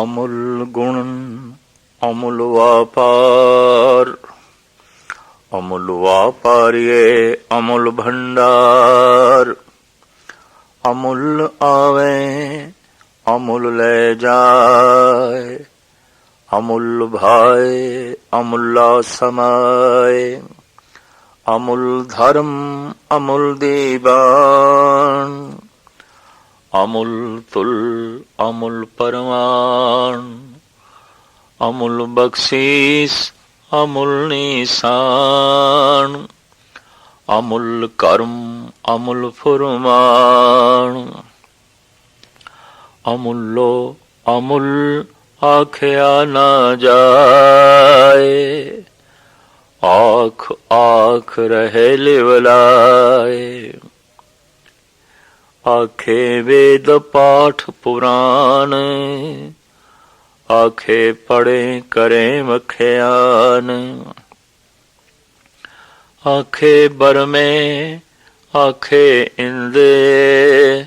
ਅਮੁੱਲ ਗੁਣ, ਅਮੁੱਲ ਵਾਪਾਰ। ਅਮੁੱਲ ਵਾਪਾਰੀਏ, ਅਮੁੱਲ ਭੰਡਾਰ। ਅਮੁੱਲ ਆਵੇ, ਅਮੁੱਲ ਲੈ ਜਾਏ। ਅਮੁੱਲ ਭਾਏ, ਅਮੁੱਲਾ ਸਮਾਏ। ਅਮੁੱਲ ਧਰਮ, ਅਮੁੱਲ ਦੀਵਾਨ। ਅਮੁੱਲ ਤੁਲ ਅਮੁੱਲ ਪਰਮਾਨ ਅਮੁੱਲ ਬਖਸ਼ੀਸ ਅਮੁੱਲ ਨਿਸ਼ਾਨ ਅਮੁੱਲ ਕਰਮ ਅਮੁੱਲ ਫੁਰਮਾਨ ਅਮੁੱਲੋ ਅਮੁੱਲ ਆਖਿਆ ਨਾ ਜਾਏ ਆਖ ਆਖ ਰਹੇ ਲਿਵਲਾਏ ਆਖੇ ਵੇਦ ਪਾਠ ਪੁਰਾਣ, ਆਖੇ ਪੜੇ ਕਰੇ ਮਖਿਆਨ। ਆਖੇ ਬਰਮੇ, ਆਖੇ ਇੰਦੇ,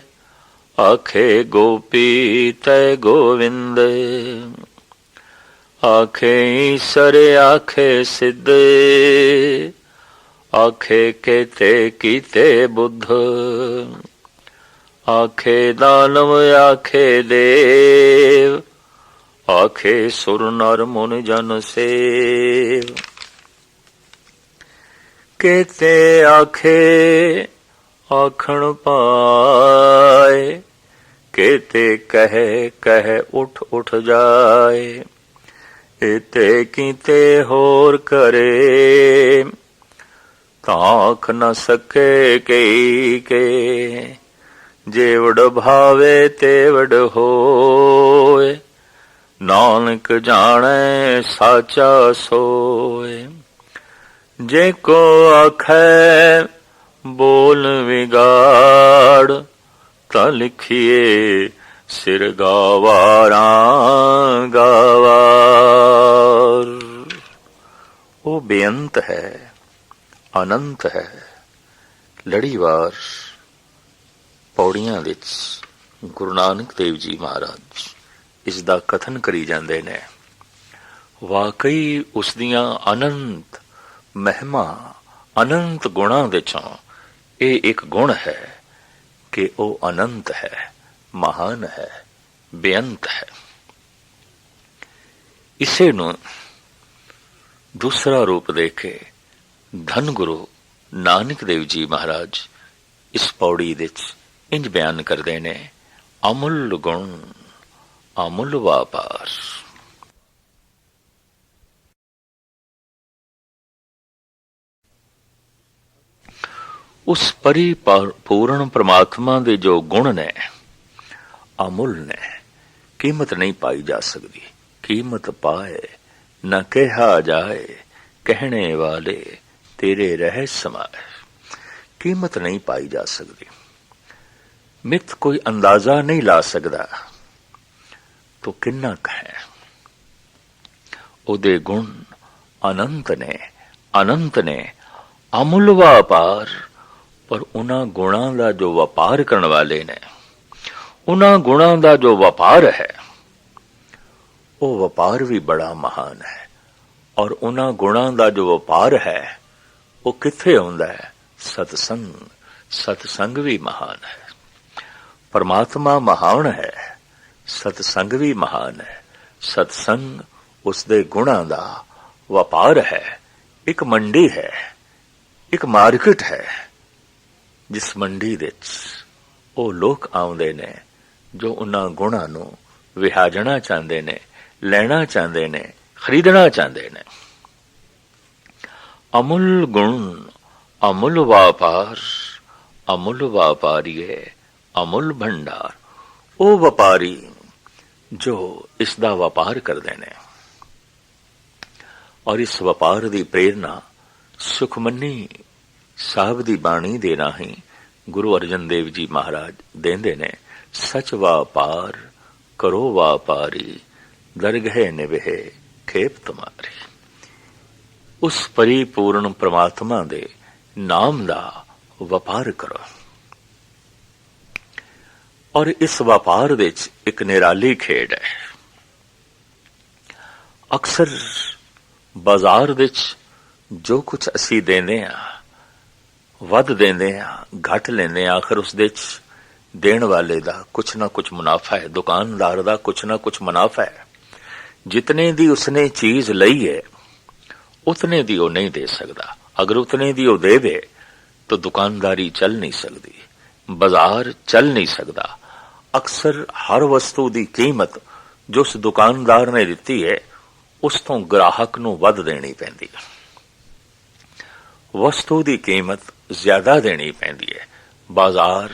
ਆਖੇ ਗੋਪੀ ਤੈ ਗੋਵਿੰਦ। ਆਖੇ ਈਸ਼ਰ, ਆਖੇ ਸਿੱਧ, ਆਖੇ ਕੇਤੇ ਕੀਤੇ ਬੁੱਧ। ਆਖੇ ਦਾਨਵ, ਆਖੇ ਦੇਵ, ਆਖੇ ਸੁਰ ਨਰ ਮੁਨ ਜਨ ਸੇਵ। ਕੇਤੇ ਆਖੇ ਆਖਣ ਪਾਏ, ਕੇਤੇ ਕਹੇ ਕਹੇ ਉਠ ਉਠ ਜਾਏ। ਇਤੇ ਕੀਤੇ ਹੋਰ ਕਰੇ ਤਾਖ ਨ ਸਕੇ ਕਈ ਕੇ। ਜੇਵੜ ਭਾਵੇ ਤੇਵੜ ਹੋਏ, ਨਾਨਕ ਜਾਣੈ ਸਾਚਾ ਸੋਏ। ਜੇ ਕੋ ਆਖੈ ਬੋਲ ਵਿਗਾੜ, ਤਾਂ ਲਿਖੀਏ ਸਿਰ ਗਾਵਾਰਾਂ ਗਾਵਾਰ। ਉਹ ਬੇਅੰਤ ਹੈ, ਅਨੰਤ ਹੈ, ਲੜੀਵਾਰ ਪੌੜੀਆਂ ਵਿੱਚ ਗੁਰੂ ਨਾਨਕ ਦੇਵ ਜੀ ਮਹਾਰਾਜ ਇਸ ਦਾ ਕਥਨ ਕਰੀ ਜਾਂਦੇ ਨੇ। ਵਾਕਈ ਉਸ ਦੀਆਂ ਅਨੰਤ ਮਹਿਮਾ, ਅਨੰਤ ਗੁਣਾਂ ਵਿੱਚੋਂ ਇਹ ਇੱਕ ਗੁਣ ਹੈ ਕਿ ਉਹ ਅਨੰਤ ਹੈ, ਮਹਾਨ ਹੈ, ਬੇਅੰਤ ਹੈ। ਇਸੇ ਨੂੰ ਦੂਸਰਾ ਰੂਪ ਦੇ ਕੇ ਧੰਨ ਗੁਰੂ ਨਾਨਕ ਦੇਵ ਜੀ ਮਹਾਰਾਜ ਇਸ ਪੌੜੀ ਵਿੱਚ ਇੰਜ ਬਿਆਨ ਕਰਦੇ ਨੇ, ਅਮੁੱਲ ਗੁਣ, ਅਮੁੱਲ ਵਾਪਾਰ। ਉਸ ਪਰਿਪੂਰਨ ਪ੍ਰਮਾਤਮਾ ਦੇ ਜੋ ਗੁਣ ਨੇ, ਅਮੁੱਲ ਨੇ, ਕੀਮਤ ਨਹੀਂ ਪਾਈ ਜਾ ਸਕਦੀ। ਕੀਮਤ ਪਾਏ, ਨਾ ਕਿਹਾ ਜਾਏ, ਕਹਿਣੇ ਵਾਲੇ ਤੇਰੇ ਰਹਿ ਸਮਾਏ ਕੀਮਤ ਨਹੀਂ ਪਾਈ ਜਾ ਸਕਦੀ। ਮਿੱਥ ਕੋਈ ਅੰਦਾਜ਼ਾ ਨਹੀਂ ਲਾ ਸਕਦਾ। ਤੋ ਕਿੰਨਾ ਕ ਹੈ? ਉਹਦੇ ਗੁਣ ਅਨੰਤ ਨੇ ਅਨੰਤ ਨੇ, ਅਮੁੱਲ ਵਪਾਰ, ਪਰ ਉਹਨਾਂ ਗੁਣਾਂ ਦਾ ਜੋ ਵਪਾਰ ਕਰਨ ਵਾਲੇ ਨੇ, ਉਹਨਾਂ ਗੁਣਾਂ ਦਾ ਜੋ ਵਪਾਰ ਹੈ, ਉਹ ਵਪਾਰ ਵੀ ਬੜਾ ਮਹਾਨ ਹੈ। ਔਰ ਉਹਨਾਂ ਗੁਣਾਂ ਦਾ ਜੋ ਵਪਾਰ ਹੈ, ਉਹ ਕਿੱਥੇ ਆਉਂਦਾ ਹੈ? ਸਤਸੰਗ ਸਤਸੰਗ ਵੀ ਮਹਾਨ ਹੈ। ਪਰਮਾਤਮਾ ਮਹਾਨ ਹੈ, ਸਤਸੰਗ ਵੀ ਮਹਾਨ ਹੈ। ਸਤਸੰਗ ਉਸ ਦੇ ਗੁਣਾਂ ਦਾ ਵਪਾਰ ਹੈ, ਇੱਕ ਮੰਡੀ ਹੈ, ਇੱਕ ਮਾਰਕੀਟ ਹੈ, ਜਿਸ ਮੰਡੀ ਵਿੱਚ ਉਹ ਲੋਕ ਆਉਂਦੇ ਨੇ, ਜੋ ਉਹਨਾਂ ਗੁਣਾਂ ਨੂੰ ਵਿਹਾਜਣਾ ਚਾਹੁੰਦੇ ਨੇ, ਲੈਣਾ ਚਾਹੁੰਦੇ ਨੇ, ਖਰੀਦਣਾ ਚਾਹੁੰਦੇ ਨੇ। ਅਮੁੱਲ ਗੁਣ, ਅਮੁੱਲ ਵਪਾਰ, ਅਮੁੱਲ ਵਪਾਰੀਏ ਅਮੁੱਲ ਭੰਡਾਰ। ਉਹ ਵਪਾਰੀ ਜੋ ਇਸ ਦਾ ਵਪਾਰ ਕਰਦੇ ਨੇ। ਔਰ ਇਸ ਵਪਾਰ ਦੀ ਪ੍ਰੇਰਣਾ ਸੁਖਮਨੀ ਸਾਹਿਬ ਦੀ ਬਾਣੀ ਦੇ ਰਾਹੀਂ ਗੁਰੂ ਅਰਜਨ ਦੇਵ ਜੀ ਮਹਾਰਾਜ ਦਿੰਦੇ ਨੇ, ਸਚ ਵਾਪਾਰ ਕਰੋ ਵਾਪਾਰੀ, ਦਰਗਹਿ ਨਿਵਹਿ ਖੇਪ ਤੁਮਾਰੀ। ਉਸ ਪਰਿਪੂਰਨ ਪ੍ਰਮਾਤਮਾ ਦੇ ਨਾਮ ਦਾ ਵਪਾਰ ਕਰੋ। ਔਰ ਇਸ ਵਪਾਰ ਵਿੱਚ ਇੱਕ ਨਿਰਾਲੀ ਖੇਡ ਹੈ। ਅਕਸਰ ਬਾਜ਼ਾਰ ਵਿੱਚ ਜੋ ਕੁਝ ਅਸੀਂ ਦਿੰਦੇ ਆ, ਵੱਧ ਦਿੰਦੇ ਆ, ਘੱਟ ਲੈਂਦੇ ਆ, ਆਖਰ ਉਸ ਦੇ ਵਿੱਚ ਦੇਣ ਵਾਲੇ ਦਾ ਕੁਛ ਨਾ ਕੁਛ ਮੁਨਾਫਾ ਹੈ, ਦੁਕਾਨਦਾਰ ਦਾ ਕੁਛ ਨਾ ਕੁਛ ਮੁਨਾਫਾ ਹੈ। ਜਿਤਨੇ ਦੀ ਉਸਨੇ ਚੀਜ਼ ਲਈ ਹੈ, ਉਤਨੇ ਦੀ ਉਹ ਨਹੀਂ ਦੇ ਸਕਦਾ। ਅਗਰ ਉਤਨੇ ਦੀ ਉਹ ਦੇ ਦੇਵੇ, ਤਾਂ ਦੁਕਾਨਦਾਰੀ ਚੱਲ ਨਹੀਂ ਸਕਦੀ, ਬਾਜ਼ਾਰ ਚੱਲ ਨਹੀਂ ਸਕਦਾ। ਅਕਸਰ ਹਰ ਵਸਤੂ ਦੀ ਕੀਮਤ ਜੋ ਉਸ ਦੁਕਾਨਦਾਰ ਨੇ ਦਿੱਤੀ ਹੈ, ਉਸ ਤੋਂ ਗ੍ਰਾਹਕ ਨੂੰ ਵੱਧ ਦੇਣੀ ਪੈਂਦੀ ਹੈ। ਵਸਤੂ ਦੀ ਕੀਮਤ ਜ਼ਿਆਦਾ ਦੇਣੀ ਪੈਂਦੀ ਹੈ। ਬਾਜ਼ਾਰ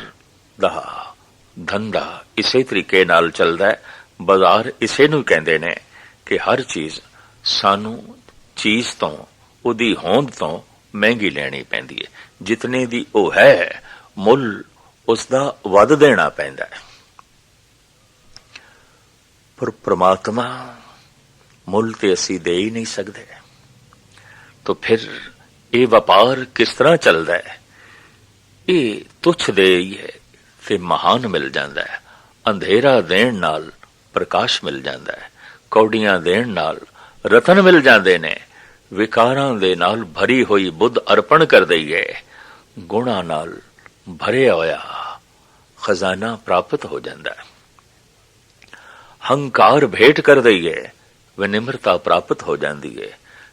ਦਾ ਧੰਦਾ ਇਸੇ ਤਰੀਕੇ ਨਾਲ ਚੱਲਦਾ ਹੈ। ਬਾਜ਼ਾਰ ਇਸੇ ਨੂੰ ਕਹਿੰਦੇ ਨੇ ਕਿ ਹਰ ਚੀਜ਼ ਸਾਨੂੰ ਚੀਜ਼ ਤੋਂ, ਉਹਦੀ ਹੋਂਦ ਤੋਂ ਮਹਿੰਗੀ ਲੈਣੀ ਪੈਂਦੀ ਹੈ। ਜਿਤਨੇ ਦੀ ਉਹ ਹੈ, ਮੁੱਲ ਉਸ ਦਾ ਵੱਧ ਦੇਣਾ ਪੈਂਦਾ ਹੈ। ਪਰ ਪ੍ਰਮਾਤਮਾ ਮੁੱਲ ਤੇ ਅਸੀਂ ਦੇ ਹੀ ਨਹੀਂ ਸਕਦੇ। ਤਾਂ ਫਿਰ ਇਹ ਵਪਾਰ ਕਿਸ ਤਰ੍ਹਾਂ ਚੱਲਦਾ ਹੈ? ਇਹ ਤੁਛ ਦੇ ਹੀ ਹੈ ਤੇ ਮਹਾਨ ਮਿਲ ਜਾਂਦਾ ਹੈ। ਅੰਧੇਰਾ ਦੇਣ ਨਾਲ ਪ੍ਰਕਾਸ਼ ਮਿਲ ਜਾਂਦਾ ਹੈ। ਕੌਡੀਆਂ ਦੇਣ ਨਾਲ ਰਤਨ ਮਿਲ ਜਾਂਦੇ ਨੇ। ਵਿਕਾਰਾਂ ਦੇ ਨਾਲ ਭਰੀ ਹੋਈ ਬੁੱਧ ਅਰਪਣ ਕਰ ਦਈਏ ਗੁਣਾ ਨਾਲ ਭਰਿਆ ਹੋਇਆ ਖਜ਼ਾਨਾ ਪ੍ਰਾਪਤ ਹੋ ਜਾਂਦਾ ਹੈ। ਹੰਕਾਰ ਭੇਟ ਕਰ ਦਈਏ, ਵਿਨਿਮਰਤਾ ਪ੍ਰਾਪਤ ਹੋ ਜਾਂਦੀ ਹੈ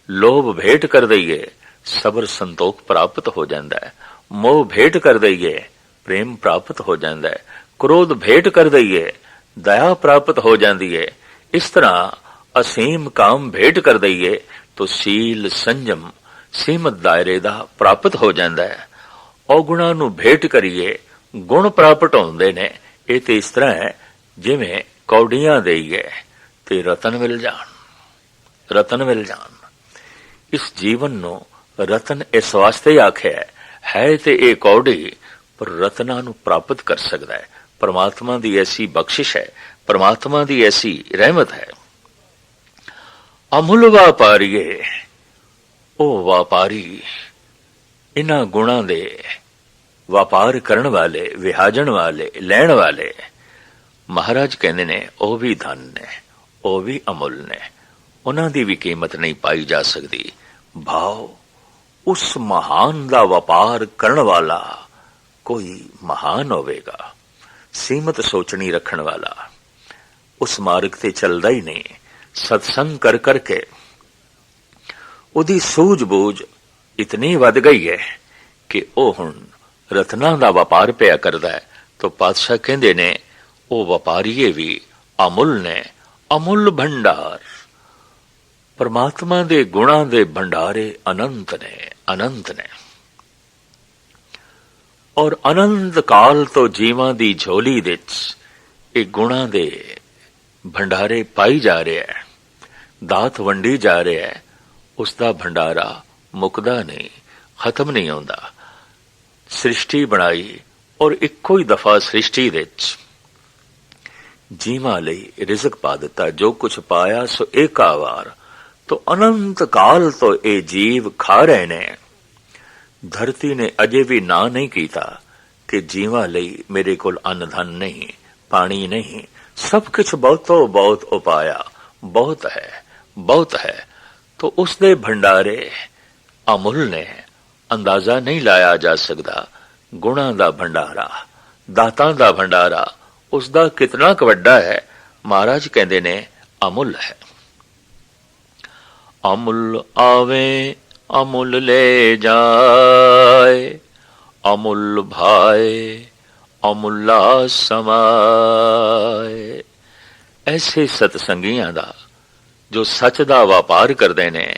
ਲੋਭ ਭੇਟ ਕਰ ਦਈਏ, ਸਬਰ ਸੰਤੋਖ ਪ੍ਰਾਪਤ ਹੋ ਜਾਂਦਾ ਹੈ ਮੋਹ ਭੇਟ ਕਰ ਦਈਏ, ਪ੍ਰੇਮ ਪ੍ਰਾਪਤ ਹੋ ਜਾਂਦਾ ਹੈ ਕ੍ਰੋਧ ਭੇਟ ਕਰ ਦਈਏ, ਦਇਆ ਪ੍ਰਾਪਤ ਹੋ ਜਾਂਦੀ ਹੈ ਇਸ ਤਰ੍ਹਾਂ ਅਸੀਮ ਕਾਮ ਭੇਟ ਕਰ ਦਈਏ, ਤਾਂ ਸੀਲ ਸੰਜਮ, ਸੀਮਤ ਦਾਇਰੇ ਦਾ ਪ੍ਰਾਪਤ ਹੋ ਜਾਂਦਾ ਹੈ ਔਗੁਣਾ ਨੂੰ ਭੇਟ ਕਰੀਏ, ਗੁਣ ਪ੍ਰਾਪਤ ਹੁੰਦੇ ਨੇ। ਇਹ ਤੇ ਇਸ ਤਰ੍ਹਾਂ ਹੈ, ਜਿਵੇਂ ਕੌਡੀਆਂ ਦੇਈਏ ਤੇ ਰਤਨ ਮਿਲ ਜਾਣ ਰਤਨ ਮਿਲ ਜਾਣ। ਇਸ ਜੀਵਨ ਨੂੰ ਰਤਨ ਇਸ ਵਾਸਤੇ ਆਖਿਆ ਹੈ, ਤੇ ਇਹ ਕੌਡੀ ਪਰ ਰਤਨਾਂ ਨੂੰ ਪ੍ਰਾਪਤ ਕਰ ਸਕਦਾ ਹੈ। ਪਰਮਾਤਮਾ ਦੀ ਐਸੀ ਬਖਸ਼ਿਸ਼ ਹੈ ਪਰਮਾਤਮਾ ਦੀ ਐਸੀ ਰਹਿਮਤ ਹੈ। ਅਮੁੱਲ ਵਪਾਰੀਏ ਉਹ ਵਪਾਰੀ ਇਹਨਾਂ ਗੁਣਾਂ ਦੇ ਵਪਾਰ ਕਰਨ ਵਾਲੇ ਵਿਹਾਜਣ ਵਾਲੇ ਲੈਣ ਵਾਲੇ ਮਹਾਰਾਜ ਕਹਿੰਦੇ ਨੇ, ਉਹ ਵੀ ਧਨ ਨੇ, ਉਹ ਵੀ ਅਮੁੱਲ ਨੇ। ਉਹਨਾਂ ਦੀ ਵੀ ਕੀਮਤ ਨਹੀਂ ਪਾਈ ਜਾ ਸਕਦੀ। ਭਾਵ ਉਸ ਮਹਾਨ ਦਾ ਵਪਾਰ ਕਰਨ ਵਾਲਾ ਕੋਈ ਮਹਾਨ ਹੋਵੇਗਾ। ਸੀਮਤ ਸੋਚਣੀ ਰੱਖਣ ਵਾਲਾ। ਉਸ ਮਾਰਗ ਤੇ ਚੱਲਦਾ ਹੀ ਨਹੀਂ। ਸਤਸੰਗ ਕਰ ਕਰਕੇ ਉਹਦੀ ਸੂਝ-ਬੂਝ ਇਤਨੀ ਵੱਧ ਗਈ ਹੈ ਕਿ ਉਹ ਹੁਣ ਰਤਨਾਂ ਦਾ ਵਪਾਰ ਪਿਆ ਕਰਦਾ ਹੈ। ਤਾਂ ਪਾਤਸ਼ਾਹ ਕਹਿੰਦੇ ਨੇ ਉਹ ਵਪਾਰੀਏ ਵੀ ਅਮੁੱਲ ਨੇ ਅਮੁੱਲ ਭੰਡਾਰ। ਪਰਮਾਤਮਾ ਦੇ ਗੁਣਾਂ ਦੇ ਭੰਡਾਰੇ ਅਨੰਤ ਨੇ ਅਨੰਤ ਨੇ। ਔਰ ਅਨੰਤ ਕਾਲ ਤੋਂ ਜੀਵਾਂ ਦੀ ਝੋਲੀ ਵਿੱਚ ਇਹ ਗੁਣਾਂ ਦੇ ਭੰਡਾਰੇ ਪਾਈ ਜਾ ਰਿਹਾ ਹੈ, ਦਾਤ ਵੰਡੀ ਜਾ ਰਿਹਾ ਹੈ ਉਸ ਦਾ ਭੰਡਾਰਾ ਮੁਕਦਾ ਨਹੀਂ, ਖਤਮ ਨਹੀਂ ਹੁੰਦਾ। ਸ੍ਰਿਸ਼ਟੀ ਬਣਾਈ ਔਰ ਇੱਕੋ ਹੀ ਦਫਾ ਸ੍ਰਿਸ਼ਟੀ ਵਿੱਚ ਜੀਵਾਂ ਲਈ ਰਿਜ਼ਕ ਪਾ ਦਿੱਤਾ, ਜੋ ਕੁਛ ਪਾਇਆ ਸੋ ਏਕਾ ਵਾਰ। ਤੋ ਅਨੰਤ ਕਾਲ ਤੋਂ ਇਹ ਜੀਵ ਖਾ ਰਹੇ ਨੇ। ਧਰਤੀ ਨੇ ਅਜੇ ਵੀ ਨਾ ਨਹੀਂ ਕੀਤਾ ਕਿ ਜੀਵਾਂ ਲਈ ਮੇਰੇ ਕੋਲ ਅੰਨ ਧਨ ਨਹੀਂ, ਪਾਣੀ ਨਹੀਂ। ਸਭ ਕੁਝ ਬਹੁਤੋ ਬਹੁਤ ਉਪਾਇਆ। ਬਹੁਤ ਹੈ ਬਹੁਤ ਹੈ। ਤੋ ਉਸ ਦੇ ਭੰਡਾਰੇ ਅਮੁੱਲ ਨੇ ਅੰਦਾਜ਼ਾ ਨਹੀਂ ਲਾਇਆ ਜਾ ਸਕਦਾ। ਗੁਣਾਂ ਦਾ ਭੰਡਾਰਾ, ਦਾਤਾਂ ਦਾ ਭੰਡਾਰਾ ਉਸ ਦਾ ਕਿਤਨਾ ਕੁ ਵੱਡਾ ਹੈ, ਮਹਾਰਾਜ ਕਹਿੰਦੇ ਨੇ ਅਮੁੱਲ ਹੈ। ਅਮੁੱਲ ਆਵੇ, ਅਮੁੱਲ ਲੈ ਜਾਏ, ਅਮੁੱਲ ਭਾਏ, ਅਮੁੱਲਾ ਸਮਾਏ। ਐਸੇ ਸਤਸੰਗੀਆਂ ਦਾ, ਜੋ ਸੱਚ ਦਾ ਵਪਾਰ ਕਰਦੇ ਨੇ,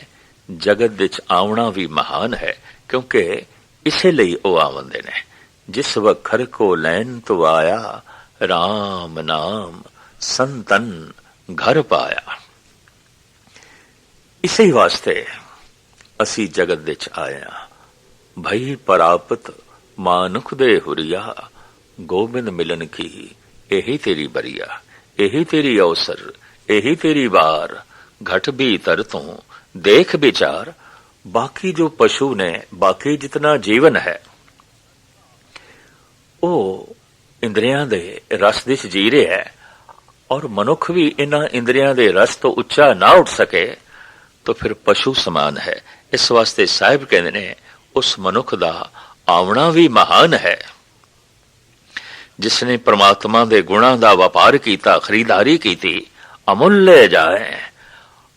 ਜਗਤ ਵਿੱਚ ਆਉਣਾ ਵੀ ਮਹਾਨ ਹੈ, ਕਿਉਂਕਿ ਇਸੇ ਲਈ ਉਹ ਆਵੰਦੇ ਨੇ। ਜਿਸ ਵਖਰ ਕੋ ਲੈਣ ਤੋ ਆਇਆ RAM ਨਾਮ ਸੰਤਨ ਘਰ ਪਾਇਆ। ਇਸੇ ਵਾਸਤੇ ਅਸੀਂ ਜਗਤ ਵਿੱਚ ਆਏ ਹਾਂ। ਭਈ ਪ੍ਰਾਪਤ ਮਾਨੁਖ ਦੇ ਹੁਰੀਆ, ਗੋਬਿੰਦ ਮਿਲਨ ਕੀ, ਇਹੀ ਤੇਰੀ ਬਰੀਆ, ਇਹੀ ਤੇਰੀ ਅਵਸਰ, ਇਹੀ ਤੇਰੀ ਵਾਰ, ਘਟ ਭੀਤਰ ਤੋਂ, ਦੇਖ ਵਿਚਾਰ, ਬਾਕੀ ਜੋ ਪਸ਼ੂ ਨੇ, ਬਾਕੀ ਜਿਤਨਾ ਜੀਵਨ ਹੈ, ਉਹ ਇੰਦਰੀਆਂ ਦੇ ਰਸ ਵਿੱਚ ਜੀ ਰਿਹਾ ਹੈ ਔਰ ਮਨੁੱਖ ਵੀ ਇਹਨਾਂ ਇੰਦਰੀਆਂ ਦੇ ਰਸ ਤੋਂ ਉੱਚਾ ਨਾ ਉੱਠ ਸਕੇ, ਤਾਂ ਫਿਰ ਪਸ਼ੂ ਸਮਾਨ ਹੈ। ਇਸ ਵਾਸਤੇ ਸਾਹਿਬ ਕਹਿੰਦੇ ਨੇ, ਉਸ ਮਨੁੱਖ ਦਾ ਆਵਣਾ ਵੀ ਮਹਾਨ ਹੈ। ਜਿਸ ਨੇ ਪ੍ਰਮਾਤਮਾ ਦੇ ਗੁਣਾਂ ਦਾ ਵਪਾਰ ਕੀਤਾ ਖਰੀਦਾਰੀ ਕੀਤੀ, ਅਮੁੱਲ ਲੈ ਜਾਏ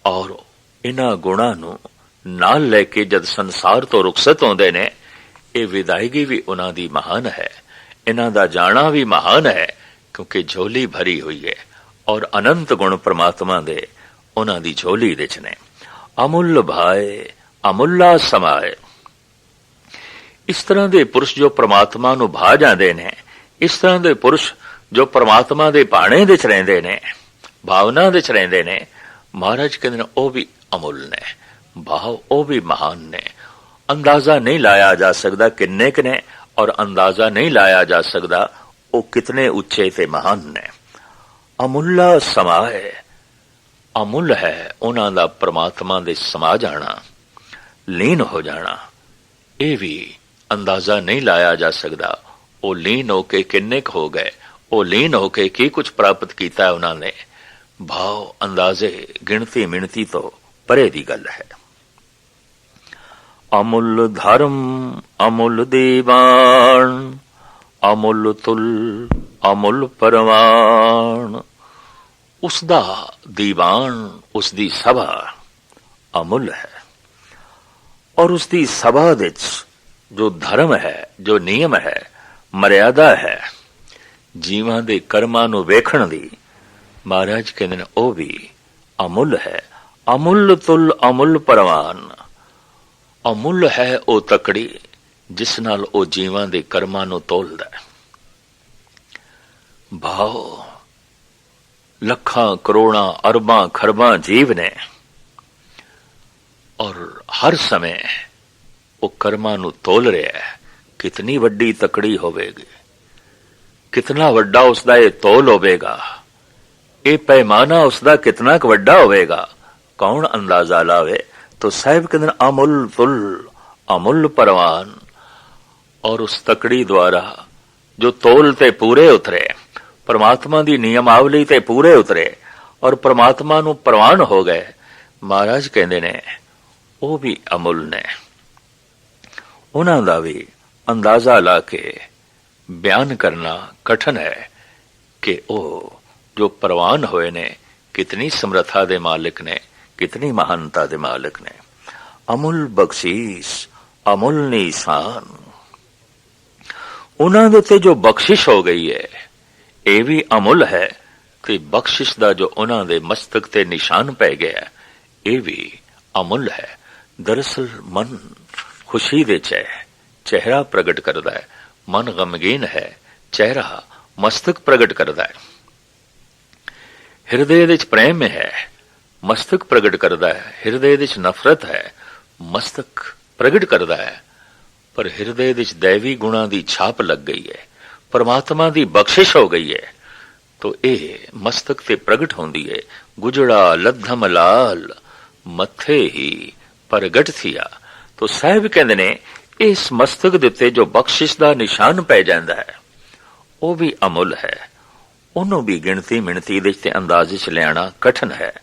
ਔਰ ਇਹਨਾਂ ਗੁਣਾਂ ਨੂੰ ਨਾਲ ਲੈ ਕੇ ਜਦ ਸੰਸਾਰ ਤੋਂ ਰੁਖਸਤ ਹੁੰਦੇ ਨੇ, ਇਹ ਵਿਦਾਇਗੀ ਵੀ ਉਹਨਾਂ ਦੀ ਮਹਾਨ ਹੈ। ਇਹਨਾਂ ਦਾ ਜਾਣਾ ਵੀ ਮਹਾਨ ਹੈ, ਕਿਉਂਕਿ ਝੋਲੀ ਭਰੀ ਹੋਈ ਹੈ ਔਰ ਅਨੰਤ ਗੁਣ ਪ੍ਰਮਾਤਮਾ ਦੇ ਉਹਨਾਂ ਦੀ ਝੋਲੀ ਵਿੱਚ ਨੇ। ਅਮੁੱਲ ਭਾਏ, ਅਮੁੱਲਾ ਸਮਾਏ। ਇਸ ਤਰ੍ਹਾਂ ਦੇ ਪੁਰਸ਼ ਜੋ ਪ੍ਰਮਾਤਮਾ ਨੂੰ ਭਾ ਜਾਂਦੇ ਨੇ, ਇਸ ਤਰ੍ਹਾਂ ਦੇ ਪੁਰਸ਼ ਜੋ ਪ੍ਰਮਾਤਮਾ ਦੇ ਬਾਣੇ ਵਿੱਚ ਰਹਿੰਦੇ ਨੇ, ਭਾਵਨਾ ਵਿੱਚ ਰਹਿੰਦੇ ਨੇ, ਮਹਾਰਾਜ ਕਹਿੰਦੇ ਨੇ, ਉਹ ਵੀ ਅਮੁੱਲ ਨੇ, ਭਾਵ ਉਹ ਵੀ ਮਹਾਨ ਨੇ। ਅੰਦਾਜ਼ਾ ਨਹੀਂ ਲਾਇਆ ਜਾ ਸਕਦਾ ਕਿੰਨੇ ਕੁ ਨੇ ਔਰ ਅੰਦਾਜ਼ਾ ਨਹੀਂ ਲਾਇਆ ਜਾ ਸਕਦਾ ਉਹ ਕਿਤਨੇ ਉੱਚੇ ਤੇ ਮਹਾਨ ਨੇ ਅਮੁੱਲਾ ਸਮਾਏ ਅਮੁੱਲ ਹੈ ਉਹਨਾਂ ਦਾ ਪ੍ਰਮਾਤਮਾ ਦੇ ਸਮਾ ਜਾਣਾ ਲੀਨ ਹੋ ਜਾਣਾ ਇਹ ਵੀ ਅੰਦਾਜ਼ਾ ਨਹੀਂ ਲਾਇਆ ਜਾ ਸਕਦਾ ਉਹ ਲੀਨ ਹੋ ਕੇ ਕਿੰਨੇ ਕੁ ਹੋ ਗਏ ਉਹ ਲੀਨ ਹੋ ਕੇ ਕੀ ਕੁਝ ਪ੍ਰਾਪਤ ਕੀਤਾ ਉਹਨਾਂ ਨੇ ਭਾਵ ਅੰਦਾਜ਼ੇ ਗਿਣਤੀ ਮਿਣਤੀ ਤੋਂ ਪਰੇ ਦੀ ਗੱਲ ਹੈ ਅਮੁੱਲ ਧਰਮ, ਅਮੁੱਲ ਦੀਵਾਨ, ਅਮੁੱਲ ਤੁਲ, ਅਮੁੱਲ ਪਰਵਾਨ। ਉਸ ਦਾ ਦੀਵਾਨ, ਉਸ ਦੀ ਸਭਾ ਅਮੁੱਲ ਹੈ। ਔਰ ਉਸ ਦੀ ਸਭਾ ਵਿੱਚ ਜੋ ਧਰਮ ਹੈ, ਜੋ ਨਿਯਮ ਹੈ, ਮਰਿਆਦਾ ਹੈ, ਜੀਵਾਂ ਦੇ ਕਰਮਾਂ ਨੂੰ ਵੇਖਣ ਦੀ, ਮਹਾਰਾਜ ਕਹਿੰਦੇ ਨੇ, ਉਹ ਵੀ ਅਮੁੱਲ ਹੈ। ਅਮੁੱਲ ਤੁਲ, ਅਮੁੱਲ ਪਰਵਾਨ। ਅਮੁੱਲ ਹੈ ਉਹ ਤਕੜੀ, ਜਿਸ ਨਾਲ ਉਹ ਜੀਵਾਂ ਦੇ ਕਰਮਾਂ ਨੂੰ ਤੋਲਦਾ ਹੈ। ਭਾਉ, ਲੱਖਾਂ, ਕਰੋੜਾਂ, ਅਰਬਾਂ, ਖਰਬਾਂ ਜੀਵ ਨੇ ਔਰ ਹਰ ਸਮੇਂ ਉਹ ਕਰਮਾਂ ਨੂੰ ਤੋਲ ਰਿਹਾ ਹੈ। ਕਿਤਨੀ ਵੱਡੀ ਤਕੜੀ ਹੋਵੇਗੀ, ਕਿਤਨਾ ਵੱਡਾ ਉਸ ਦਾ ਇਹ ਤੋਲ ਹੋਵੇਗਾ, ਇਹ ਪੈਮਾਨਾ ਉਸ ਦਾ ਕਿਤਨਾ ਕੁ ਵੱਡਾ ਹੋਵੇਗਾ, ਕੌਣ ਅੰਦਾਜ਼ਾ ਲਾਵੇ? ਤੋ ਸਾਹਿਬ ਕਹਿੰਦੇ ਨੇ ਅਮੁੱਲ ਤੁਲ ਅਮੁੱਲ ਪਰਵਾਨ ਔਰ ਉਸ ਤਕੜੀ ਦੁਆਰਾ ਜੋ ਤੋਲ ਤੇ ਪੂਰੇ ਉਤਰੇ ਪਰਮਾਤਮਾ ਦੀ ਨਿਯਮਾਵਲੀ ਤੇ ਪੂਰੇ ਉਤਰੇ ਔਰ ਪਰਮਾਤਮਾ ਨੂੰ ਪ੍ਰਵਾਨ ਹੋ ਗਏ ਮਹਾਰਾਜ ਕਹਿੰਦੇ ਨੇ ਉਹ ਵੀ ਅਮੁੱਲ ਨੇ ਉਹਨਾਂ ਦਾ ਵੀ ਅੰਦਾਜ਼ਾ ਲਾ ਕੇ ਬਿਆਨ ਕਰਨਾ ਕਠਨ ਹੈ ਕਿ ਉਹ ਜੋ ਪ੍ਰਵਾਨ ਹੋਏ ਨੇ ਕਿਤਨੀ ਸਮਰੱਥਾ ਦੇ ਮਾਲਕ ਨੇ ਕਿਤਨੀ ਮਹਾਨਤਾ ਦੇ ਮਾਲਕ ਨੇ ਅਮੁੱਲ ਬਖਸ਼ੀਸ਼ ਅਮੁੱਲ ਨਿਸ਼ਾਨ ਉਹਨਾਂ ਦੇ ਉੱਤੇ ਜੋ ਬਖਸ਼ਿਸ਼ ਹੋ ਗਈ ਹੈ ਇਹ ਵੀ ਅਮੁੱਲ ਹੈ ਕਿ ਬਖਸ਼ਿਸ਼ ਦਾ ਜੋ ਉਹਨਾਂ ਦੇ ਮਸਤਕ ਤੇ ਨਿਸ਼ਾਨ ਪੈ ਗਿਆ ਇਹ ਵੀ ਅਮੁੱਲ ਹੈ ਦਰਅਸਲ ਮਨ ਖੁਸ਼ੀ ਦੇ ਚ ਹੈ ਚਿਹਰਾ ਪ੍ਰਗਟ ਕਰਦਾ ਹੈ ਮਨ ਗਮਗੀਨ ਹੈ ਚਿਹਰਾ ਮਸਤਕ ਪ੍ਰਗਟ ਕਰਦਾ ਹੈ ਹਿਰਦੇ ਵਿੱਚ ਪ੍ਰੇਮ ਹੈ ਮਸਤਕ ਪ੍ਰਗਟ ਕਰਦਾ ਹੈ। ਹਿਰਦੇ ਵਿੱਚ ਨਫ਼ਰਤ ਹੈ, ਮਸਤਕ ਪ੍ਰਗਟ ਕਰਦਾ ਹੈ। ਪਰ ਹਿਰਦੇ ਵਿੱਚ ਦੇਵੀ ਗੁਣਾ ਦੀ ਛਾਪ ਲੱਗ ਗਈ ਹੈ, ਪਰਮਾਤਮਾ ਦੀ ਬਖਸ਼ਿਸ਼ ਹੋ ਗਈ ਹੈ। ਤੋ ਇਹ ਮਸਤਕ ਤੇ ਪ੍ਰਗਟ ਹੁੰਦੀ ਹੈ। ਗੁਜੜਾ ਲੱਧਮ ਲਾਲ, ਮੱਥੇ ਹੀ ਪ੍ਰਗਟ ਥੀਆ। ਤੋ ਸਾਹਿਬ ਕਹਿੰਦੇ ਨੇ, ਇਸ ਮਸਤਕ ਦੇ ਉੱਤੇ ਜੋ ਬਖਸ਼ਿਸ਼ ਦਾ ਨਿਸ਼ਾਨ ਪੈ ਜਾਂਦਾ ਹੈ, ਉਹ ਵੀ ਅਮੁੱਲ ਹੈ। ਉਹਨੂੰ ਵੀ ਗਿਣਤੀ ਮਿਣਤੀ ਦੇ ਤੇ ਅੰਦਾਜ਼ੇ ਚ ਲਿਆਣਾ ਕਠਨ ਹੈ।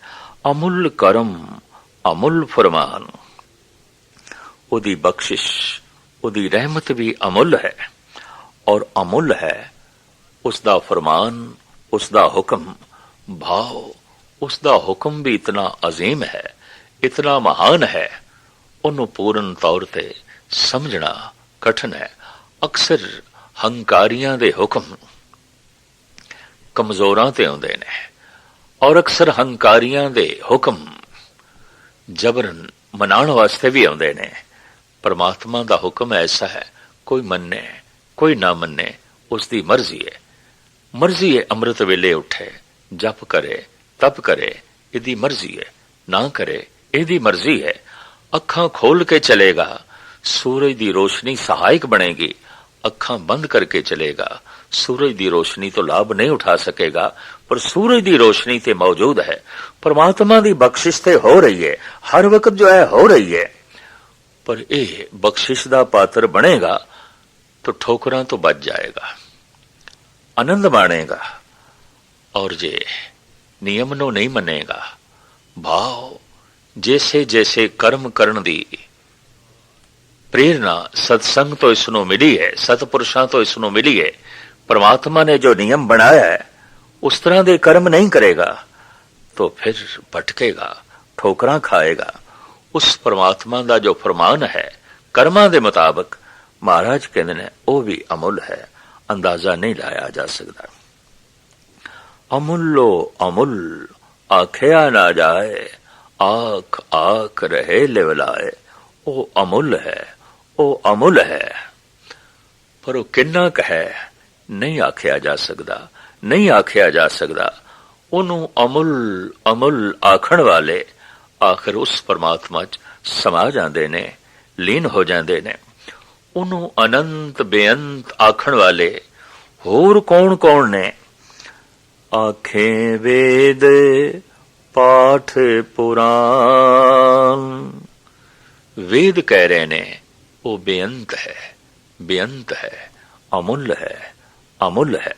ਅਮੁੱਲ ਕਰਮ, ਅਮੁੱਲ ਫਰਮਾਨ। ਉਹਦੀ ਬਖਸ਼ਿਸ਼, ਉਹਦੀ ਰਹਿਮਤ ਵੀ ਅਮੁੱਲ ਹੈ। ਔਰ ਅਮੁੱਲ ਹੈ ਉਸ ਦਾ ਫਰਮਾਨ ਉਸ ਦਾ ਹੁਕਮ। ਭਾਵ ਉਸ ਦਾ ਹੁਕਮ ਵੀ ਇਤਨਾ ਅਜ਼ੀਮ ਹੈ, ਇਤਨਾ ਮਹਾਨ ਹੈ। ਉਹਨੂੰ ਪੂਰਨ ਤੌਰ ਤੇ ਸਮਝਣਾ ਕਠਨ ਹੈ। ਅਕਸਰ ਹੰਕਾਰੀਆਂ ਦੇ ਹੁਕਮ ਕਮਜ਼ੋਰਾਂ ਤੇ ਆਉਂਦੇ ਨੇ। ਔਰ ਅਕਸਰ ਹੰਕਾਰੀਆਂ ਦੇ ਹੁਕਮ ਜਬਰਨ ਮਨਾਉਣ ਵਾਸਤੇ ਵੀ ਆਉਂਦੇ ਨੇ। ਪਰਮਾਤਮਾ ਦਾ ਹੁਕਮ ਐਸਾ ਹੈ, ਕੋਈ ਮੰਨੇ, ਕੋਈ ਨਾ ਮੰਨੇ ਉਸ ਦੀ ਮਰਜ਼ੀ ਹੈ। ਮਰਜ਼ੀ ਹੈ ਅੰਮ੍ਰਿਤ ਵੇਲੇ ਉੱਠੇ, ਜਪ ਕਰੇ, ਤਪ ਕਰੇ, ਇਹਦੀ ਮਰਜ਼ੀ ਹੈ। ਨਾ ਕਰੇ, ਇਹਦੀ ਮਰਜ਼ੀ ਹੈ। ਅੱਖਾਂ ਖੋਲ ਕੇ ਚਲੇਗਾ, ਸੂਰਜ ਦੀ ਰੋਸ਼ਨੀ ਸਹਾਇਕ ਬਣੇਗੀ, ਅੱਖਾਂ ਬੰਦ ਕਰਕੇ ਚਲੇਗਾ ਸੂਰਜ ਦੀ ਰੋਸ਼ਨੀ ਤੋਂ ਲਾਭ ਨਹੀਂ ਉਠਾ ਸਕੇਗਾ, ਪਰ ਸੂਰਜ ਦੀ ਰੋਸ਼ਨੀ ਤੇ ਮੌਜੂਦ ਹੈ। ਪਰਮਾਤਮਾ ਦੀ ਬਖਸ਼ਿਸ਼ ਤੇ ਹੋ ਰਹੀ ਹੈ। ਹਰ ਵਕਤ ਜੋ ਹੈ, ਹੋ ਰਹੀ ਹੈ। ਪਰ ਇਹ ਬਖਸ਼ਿਸ਼ ਦਾ ਪਾਤਰ ਬਣੇਗਾ ਤਾਂ ਠੋਕਰਾਂ ਤੋਂ ਬਚ ਜਾਏਗਾ, ਆਨੰਦ ਮਾਣੇਗਾ, ਔਰ ਜੇ ਨਿਯਮ ਨੂੰ ਨਹੀਂ ਮੰਨੇਗਾ ਭਾਵ ਜੈਸੇ ਜੈਸੇ ਕਰਮ ਕਰਨ ਦੀ ਪ੍ਰੇਰਣਾ ਸਤਸੰਗ ਤੋਂ ਇਸ ਨੂੰ ਮਿਲੀ ਹੈ, ਸਤਪੁਰਸ਼ਾਂ ਤੋਂ ਇਸ ਨੂੰ ਮਿਲੀ ਹੈ। परमात्मा ने जो नियम बनाया है उस तरह के कर्म नहीं करेगा तो फिर भटकेगा ठोकरा खाएगा उस परमात्मा का जो फरमान है कर्मा के मुताबिक महाराज कहते ने वो भी अमुल है अंदाजा नहीं लाया जा सकता अमुल्लो अमुल आखिया ना जाए आख आख रहे लेवलाए वो अमुल है वो अमुल है ਪਰ ਉਹ ਕਿੰਨਾ ਕੁ ਹੈ ਨਹੀਂ ਆਖਿਆ ਜਾ ਸਕਦਾ, ਨਹੀਂ ਆਖਿਆ ਜਾ ਸਕਦਾ। ਉਹਨੂੰ ਅਮੁੱਲ ਅਮੁੱਲ ਆਖਣ ਵਾਲੇ ਆਖਰ ਉਸ ਪਰਮਾਤਮਾ 'ਚ ਸਮਾ ਜਾਂਦੇ ਨੇ, ਲੀਨ ਹੋ ਜਾਂਦੇ ਨੇ। ਉਹਨੂੰ ਅਨੰਤ, ਬੇਅੰਤ ਆਖਣ ਵਾਲੇ ਹੋਰ ਕੌਣ ਕੌਣ ਨੇ? ਆਖੇ ਵੇਦ, ਪਾਠ ਪੁਰਾਨ ਵੇਦ ਕਹਿ ਰਹੇ ਨੇ, ਉਹ ਬੇਅੰਤ ਹੈ ਬੇਅੰਤ ਹੈ, ਅਮੁੱਲ ਹੈ। ਅਮੁੱਲ ਹੈ।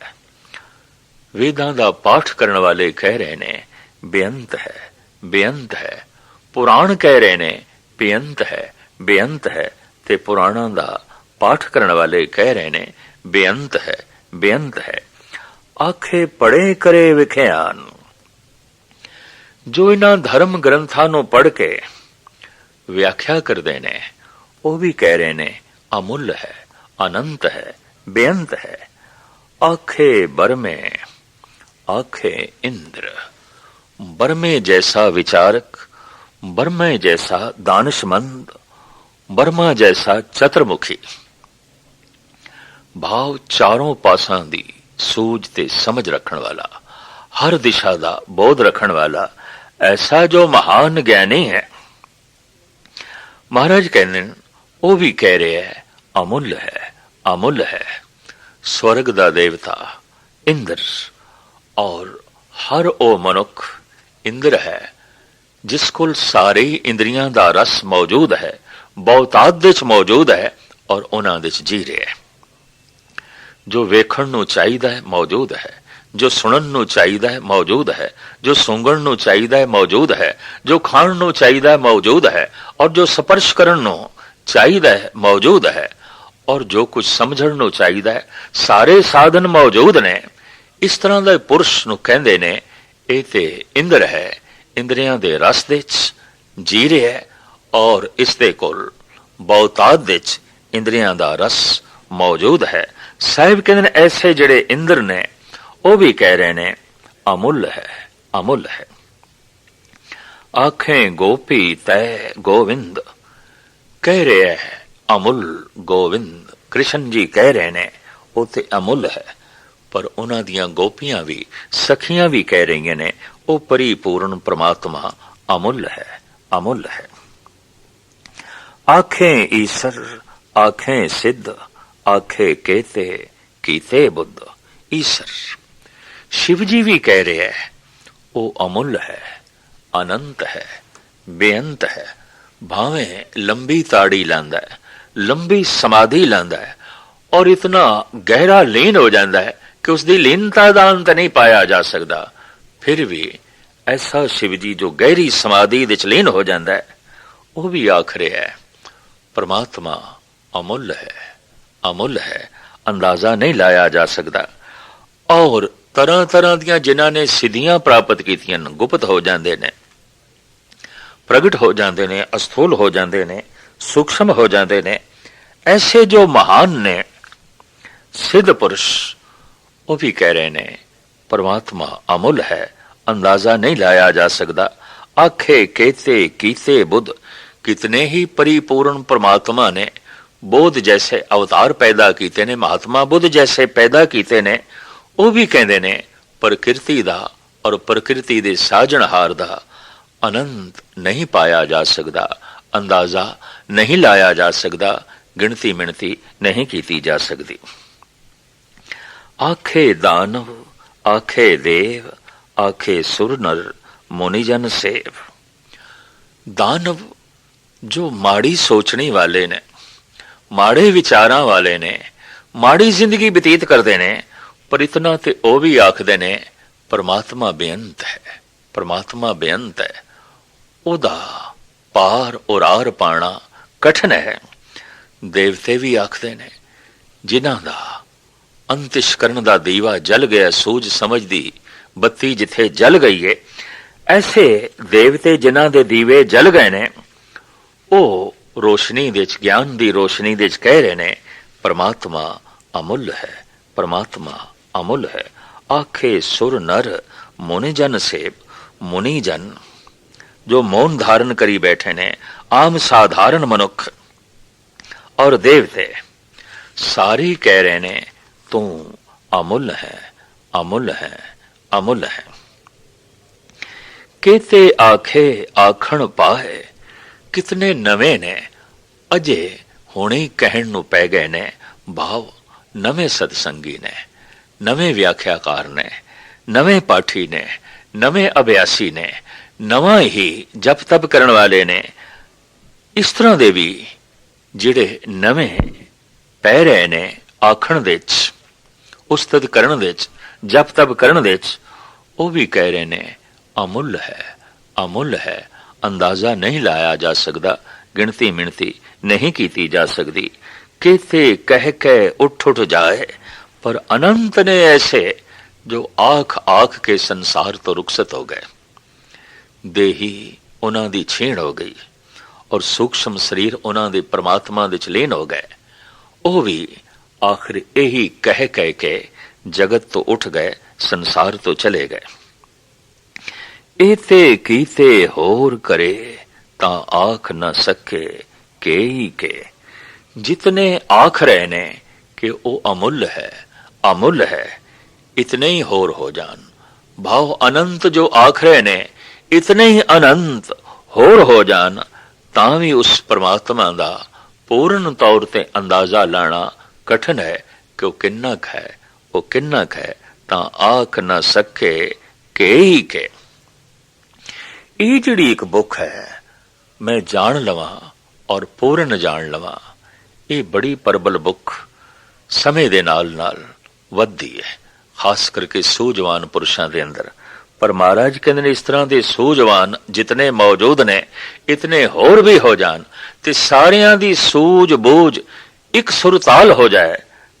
ਵੇਦਾਂ ਦਾ ਪਾਠ ਕਰਨ ਵਾਲੇ ਕਹਿ ਰਹੇ ਨੇ, ਬੇਅੰਤ ਹੈ ਬੇਅੰਤ ਹੈ। ਪੁਰਾਣ ਕਹਿ ਰਹੇ ਨੇ, ਬੇਅੰਤ ਹੈ ਬੇਅੰਤ ਹੈ। ਤੇ ਪੁਰਾਣਾਂ ਦਾ ਪਾਠ ਕਰਨ ਵਾਲੇ ਕਹਿ ਰਹੇ ਨੇ, ਬੇਅੰਤ ਹੈ ਬੇਅੰਤ ਹੈ। ਆਖੇ ਪੜੇ ਕਰੇ ਵਿਖਿਆਨ। ਜੋ ਇਹਨਾਂ ਧਰਮ ਗ੍ਰੰਥਾਂ ਨੂੰ ਪੜ ਕੇ ਵਿਆਖਿਆ ਕਰਦੇ ਨੇ, ਉਹ ਵੀ ਕਹਿ ਰਹੇ ਨੇ, ਅਮੁੱਲ ਹੈ, ਅਨੰਤ ਹੈ, ਬੇਅੰਤ ਹੈ। ਆਖੇ ਬਰਮੇ आखे इंद्र बर्मे जैसा विचारक बर्मे जैसा दानिशमंद बर्मा जैसा ਚਤਰਮੁਖੀ ਭਾਵ ਚਾਰੋਂ ਪਾਸਾਂ ਦੀ ਸੂਝ ਤੇ ਸਮਝ ਰੱਖਣ ਵਾਲਾ ਹਰ ਦਿਸ਼ਾ ਦਾ ਬੋਧ ਰੱਖਣ ਵਾਲਾ ਐਸਾ ਜੋ ਮਹਾਨ ਗਿਆਨੀ ਹੈ ਮਹਾਰਾਜ ਕਹਿੰਦੇ ਨੇ, ਉਹ ਵੀ ਕਹਿ ਰਿਹਾ ਹੈ ਅਮੁੱਲ ਹੈ ਅਮੁੱਲ ਹੈ ਸਵਰਗ ਦਾ ਦੇਵਤਾ ਇੰਦਰ। ਔਰ ਹਰ ਉਹ ਮਨੁੱਖ ਇੰਦਰ ਹੈ, ਜਿਸ ਕੋਲ ਸਾਰੇ ਇੰਦਰੀਆਂ ਦਾ ਰਸ ਮੌਜੂਦ ਹੈ, ਬਹੁਤਾਤ ਵਿੱਚ ਮੌਜੂਦ ਹੈ ਔਰ ਉਹਨਾਂ ਦੇ ਚ ਜੀ ਰਿਹਾ ਹੈ। ਜੋ ਵੇਖਣ ਨੂੰ ਚਾਹੀਦਾ ਹੈ, ਮੌਜੂਦ ਹੈ। ਜੋ ਸੁਣਨ ਨੂੰ ਚਾਹੀਦਾ ਹੈ, ਮੌਜੂਦ ਹੈ। ਜੋ ਸੁੰਘਣ ਨੂੰ ਚਾਹੀਦਾ ਹੈ, ਮੌਜੂਦ ਹੈ। ਜੋ ਖਾਣ ਨੂੰ ਚਾਹੀਦਾ ਹੈ, ਮੌਜੂਦ ਹੈ। ਔਰ ਜੋ ਸਪਰਸ਼ ਕਰਨ ਨੂੰ ਚਾਹੀਦਾ ਹੈ, ਮੌਜੂਦ ਹੈ। ਔਰ ਜੋ ਕੁਝ ਸਮਝਣ ਨੂੰ ਚਾਹੀਦਾ ਹੈ, ਸਾਰੇ ਸਾਧਨ ਮੌਜੂਦ ਨੇ। ਇਸ ਤਰ੍ਹਾਂ ਦਾ ਪੁਰਸ਼ ਨੂੰ ਕਹਿੰਦੇ ਨੇ, ਇਹ ਤੇ ਇੰਦਰ ਹੈ, ਇੰਦਰੀਆਂ ਦੇ ਰਸ ਦੇ ਚ ਜੀ ਰਿਹਾ ਹੈ ਔਰ ਇਸ ਦੇ ਕੋਲ ਬਹੁਤਾਤ ਦੇ ਚ ਇੰਦਰੀਆਂ ਦਾ ਰਸ ਮੌਜੂਦ ਹੈ। ਸਾਹਿਬ ਕਹਿੰਦੇ ਨੇ, ਐਸੇ ਜਿਹੜੇ ਇੰਦਰ ਨੇ, ਉਹ ਵੀ ਕਹਿ ਰਹੇ ਨੇ, ਅਮੁੱਲ ਹੈ ਅਮੁੱਲ ਹੈ। ਆਖੇ ਗੋਪੀ ਤੈ ਗੋਵਿੰਦ, ਕਹਿ ਰਿਹਾ ਹੈ ਅਮੁੱਲ ਗੋਵਿੰਦ ਕ੍ਰਿਸ਼ਨ ਜੀ ਕਹਿ ਰਹੇ ਨੇ ਉਹ ਤੇ ਅਮੁੱਲ ਹੈ। ਪਰ ਉਹਨਾਂ ਦੀਆਂ ਗੋਪੀਆਂ ਵੀ, ਸਖੀਆਂ ਵੀ ਕਹਿ ਰਹੀਆਂ ਨੇ, ਉਹ ਪਰਿਪੂਰਨ ਪ੍ਰਮਾਤਮਾ ਅਮੁੱਲ ਹੈ ਅਮੁੱਲ ਹੈ। ਆਖੇ ਈਸ਼ਰ, ਆਖੇ ਸਿੱਧ, ਆਖੇ ਕੇਤੇ, ਕੀਤੇ ਬੁੱਧ, ਈਸ਼ਰ। ਸ਼ਿਵ ਜੀ ਵੀ ਕਹਿ ਰਿਹਾ ਹੈ, ਉਹ ਅਮੁੱਲ ਹੈ, ਅਨੰਤ ਹੈ, ਬੇਅੰਤ ਹੈ, ਭਾਵੇਂ ਲੰਬੀ ਤਾੜੀ ਲਾਂਦਾ ਹੈ। ਲੰਬੀ ਸਮਾਧੀ ਲੈਂਦਾ ਹੈ ਔਰ ਇਤਨਾ ਗਹਿਰਾ ਲੀਨ ਹੋ ਜਾਂਦਾ ਹੈ ਕਿ ਉਸ ਦੀ ਲੀਨਤਾ ਦਾ ਅੰਤ ਨਹੀਂ ਪਾਇਆ ਜਾ ਸਕਦਾ। ਫਿਰ ਵੀ ਐਸਾ ਸ਼ਿਵ ਜੀ ਜੋ ਗਹਿਰੀ ਸਮਾਧੀ ਵਿੱਚ ਲੀਨ ਹੋ ਜਾਂਦਾ ਹੈ, ਉਹ ਵੀ ਆਖ ਰਿਹਾ ਹੈ, ਪਰਮਾਤਮਾ ਅਮੁੱਲ ਹੈ ਅਮੁੱਲ ਹੈ, ਅੰਦਾਜ਼ਾ ਨਹੀਂ ਲਾਇਆ ਜਾ ਸਕਦਾ। ਔਰ ਤਰ੍ਹਾਂ ਤਰ੍ਹਾਂ ਦੀਆਂ ਜਿਨ੍ਹਾਂ ਨੇ ਸਿੱਧੀਆਂ ਪ੍ਰਾਪਤ ਕੀਤੀਆਂ ਨੇ, ਗੁਪਤ ਹੋ ਜਾਂਦੇ ਨੇ, ਪ੍ਰਗਟ ਹੋ ਜਾਂਦੇ ਨੇ, ਅਸਥੂਲ ਹੋ ਜਾਂਦੇ ਨੇ ਸੂਖਸ਼ਮ ਹੋ ਜਾਂਦੇ ਨੇ, ਐਸੇ ਜੋ ਮਹਾਨ ਨੇ, ਸਿੱਧ ਪੁਰਸ਼, ਉਹ ਵੀ ਕਹਿ ਰਹੇ ਨੇ, ਪਰਮਾਤਮਾ ਅਮੁੱਲ ਹੈ, ਅੰਦਾਜ਼ਾ ਨਹੀਂ ਲਾਇਆ ਜਾ ਸਕਦਾ। ਆਖੇ ਕਹਤੇ ਕੀਤੇ ਬੁੱਧ, ਕਿਤਨੇ ਹੀ ਪਰਿਪੂਰਨ ਪਰਮਾਤਮਾ ਨੇ, ਬੋਧ ਜੈਸੇ ਅਵਤਾਰ ਪੈਦਾ ਕੀਤੇ ਨੇ, ਮਹਾਤਮਾ ਬੁੱਧ ਜੈਸੇ ਪੈਦਾ ਕੀਤੇ ਨੇ, ਉਹ ਵੀ ਕਹਿੰਦੇ ਨੇ, ਪ੍ਰਕਿਰਤੀ ਦਾ ਔਰ ਪ੍ਰਕਿਰਤੀ ਦੇ ਸਾਜਣਹਾਰ ਦਾ ਅਨੰਤ ਨਹੀਂ ਪਾਇਆ ਜਾ ਸਕਦਾ। ਅੰਦਾਜ਼ਾ ਨਹੀਂ ਲਾਇਆ ਜਾ ਸਕਦਾ, ਗਿਣਤੀ ਮਿਣਤੀ ਨਹੀਂ ਕੀਤੀ ਜਾ ਸਕਦੀ। ਆਖੇ ਦਾਨਵ, ਆਖੇ ਦੇਵ, ਆਖੇ ਸੁਰ ਨਰ ਮੁਨੀ ਜਨ ਸੇਵ। ਦਾਨਵ ਜੋ ਮਾੜੀ ਸੋਚਣੀ ਵਾਲੇ ਨੇ, ਮਾੜੇ ਵਿਚਾਰਾਂ ਵਾਲੇ ਨੇ, ਮਾੜੀ ਜ਼ਿੰਦਗੀ ਬਤੀਤ ਕਰਦੇ ਨੇ, ਪਰ ਇਤਨਾ ਤੇ ਉਹ ਵੀ ਆਖਦੇ ਨੇ, ਪਰਮਾਤਮਾ ਬੇਅੰਤ ਹੈ, ਪਰਮਾਤਮਾ ਬੇਅੰਤ ਹੈ, ਉਹਦਾ ਪਾਰ ਔਰਾਰ ਪਾਣਾ ਕਠਨ ਹੈ। ਦੇਵਤੇ ਵੀ ਆਖਦੇ ਨੇ, ਜਿਨ੍ਹਾਂ ਦਾ ਅੰਤਿਸ਼ ਕਰਨ ਦਾ ਦੀਵਾ ਜਲ ਗਿਆ, ਸੂਝ ਸਮਝਦੀ ਬੱਤੀ ਜਿੱਥੇ ਜਲ ਗਈ ਏ, ਐਸੇ ਦੇਵਤੇ ਜਿਨ੍ਹਾਂ ਦੇ ਦੀਵੇ ਜਲ ਗਏ ਨੇ, ਉਹ ਰੋਸ਼ਨੀ ਦੇ ਚ ਗਿਆਨ ਦੀ ਰੋਸ਼ਨੀ ਦੇ ਚ ਕਹਿ ਰਹੇ ਨੇ, ਪਰਮਾਤਮਾ ਅਮੁੱਲ ਹੈ, ਪਰਮਾਤਮਾ ਅਮੁੱਲ ਹੈ। ਆਖੇ ਸੁਰ ਨਰ ਮੁनि ਜਨ ਸੇਬ ਮੁਨੀ ਜਨ ਜੋ ਮੌਨ ਧਾਰਨ ਕਰੀ ਬੈਠੇ ਨੇ ਆਮ ਸਾਧਾਰਨ ਮਨੁੱਖ ਔਰ ਦੇਵਤੇ ਸਾਰੇ ਕਹਿ ਰਹੇ ਨੇ ਤੂੰ ਅਮੁੱਲ ਹੈ ਅਮੁੱਲ ਹੈ ਅਮੁੱਲ ਹੈ ਕਿਤੇ ਆਖੇ ਆਖਣ ਪਾਏ ਕਿਤਨੇ ਨਵੇਂ ਨੇ ਅਜੇ ਹੁਣੇ ਕਹਿਣ ਨੂੰ ਪੈ ਗਏ ਨੇ ਭਾਵ ਨਵੇਂ ਸਤਸੰਗੀ ਨੇ ਨਵੇਂ ਵਿਆਖਿਆਕਾਰ ਨੇ ਨਵੇਂ ਪਾਠੀ ਨੇ ਨਵੇਂ ਅਭਿਆਸੀ ਨੇ ਨਵਾਂ ਹੀ ਜਪ ਤਪ ਕਰਨ ਵਾਲੇ ਨੇ। ਇਸ ਤਰ੍ਹਾਂ ਦੇ ਵੀ ਜਿਹੜੇ ਨਵੇਂ ਪੈ ਰਹੇ ਨੇ ਆਖਣ ਦੇ ਚ ਉਸਤਤ ਕਰਨ ਦੇ ਚ ਜਪ ਤਪ ਕਰਨ ਦੇ ਚ ਉਹ ਵੀ ਕਹਿ ਰਹੇ ਨੇ, ਅਮੁੱਲ ਹੈ ਅਮੁੱਲ ਹੈ, ਅੰਦਾਜ਼ਾ ਨਹੀਂ ਲਾਇਆ ਜਾ ਸਕਦਾ, ਗਿਣਤੀ ਮਿਣਤੀ ਨਹੀਂ ਕੀਤੀ ਜਾ ਸਕਦੀ। ਕਿਤੇ ਕਹਿ ਕੇ ਉੱਠ ਉੱਠ ਜਾਏ, ਪਰ ਅਨੰਤ ਨੇ ਐਸੇ ਜੋ ਆਖ ਆਖ ਕੇ ਸੰਸਾਰ ਤੋਂ ਰੁਖਸਤ ਹੋ ਗਏ। ਦੇਹੀ ਉਹਨਾਂ ਦੀ ਛੀਣ ਹੋ ਗਈ ਔਰ ਸੂਖਸ਼ਮ ਸਰੀਰ ਉਹਨਾਂ ਦੇ ਪ੍ਰਮਾਤਮਾ ਦੇ ਚ ਹੋ ਗਏ। ਉਹ ਵੀ ਆਖਰ ਇਹੀ ਕਹਿ ਕਹਿ ਕੇ ਜਗਤ ਤੋਂ ਉੱਠ ਗਏ, ਸੰਸਾਰ ਤੋਂ ਚਲੇ ਗਏ। ਇਤੇ ਕੀਤੇ ਹੋਰ ਕਰੇ ਤਾਂ ਆਖ ਨਾ ਸਕੇ ਕੇਈ ਕੇ। ਜਿਤਨੇ ਆਖ ਰਹੇ ਨੇ ਕਿ ਉਹ ਅਮੁੱਲ ਹੈ ਅਮੁੱਲ ਹੈ, ਇਤਨੇ ਹੀ ਹੋਰ ਹੋ ਜਾਣ। ਭਾਵ ਅਨੰਤ ਜੋ ਆਖ ਰਹੇ ਨੇ ਇਤਨੇ ਹੀ ਅਨੰਤ ਹੋਰ ਹੋ ਜਾਣ, ਤਾਂ ਵੀ ਉਸ ਪਰਮਾਤਮਾ ਦਾ ਪੂਰਨ ਤੌਰ ਤੇ ਅੰਦਾਜ਼ਾ ਲਾਣਾ ਕਠਿਨ ਹੈ ਕਿ ਉਹ ਕਿੰਨਾ ਕੁ ਹੈ, ਉਹ ਕਿੰਨਾ ਕੁ ਹੈ, ਤਾਂ ਆਖ ਨਾ ਸਕੇ ਕੇਈ ਕੇ। ਇਹ ਜਿਹੜੀ ਇੱਕ ਬੁੱਕ ਹੈ, ਮੈਂ ਜਾਣ ਲਵਾਂ ਔਰ ਪੂਰਨ ਜਾਣ ਲਵਾਂ, ਇਹ ਬੜੀ ਪਰਬਲ ਬੁੱਕ ਸਮੇਂ ਦੇ ਨਾਲ ਨਾਲ ਵੱਧਦੀ ਹੈ, ਖਾਸ ਕਰਕੇ ਸੂਝਵਾਨ ਪੁਰਸ਼ਾਂ ਦੇ ਅੰਦਰ। ਪਰ ਮਹਾਰਾਜ ਕਹਿੰਦੇ ਨੇ ਇਸ ਤਰ੍ਹਾਂ ਦੇ ਸੂਝਵਾਨ ਜਿਤਨੇ ਮੌਜੂਦ ਨੇ, ਇਤਨੇ ਹੋਰ ਵੀ ਹੋ ਜਾਣ ਤੇ ਸਾਰਿਆਂ ਦੀ ਸੂਝ ਬੋਝ ਇੱਕ ਸੁਰਤਾਲ ਹੋ ਜਾਏ,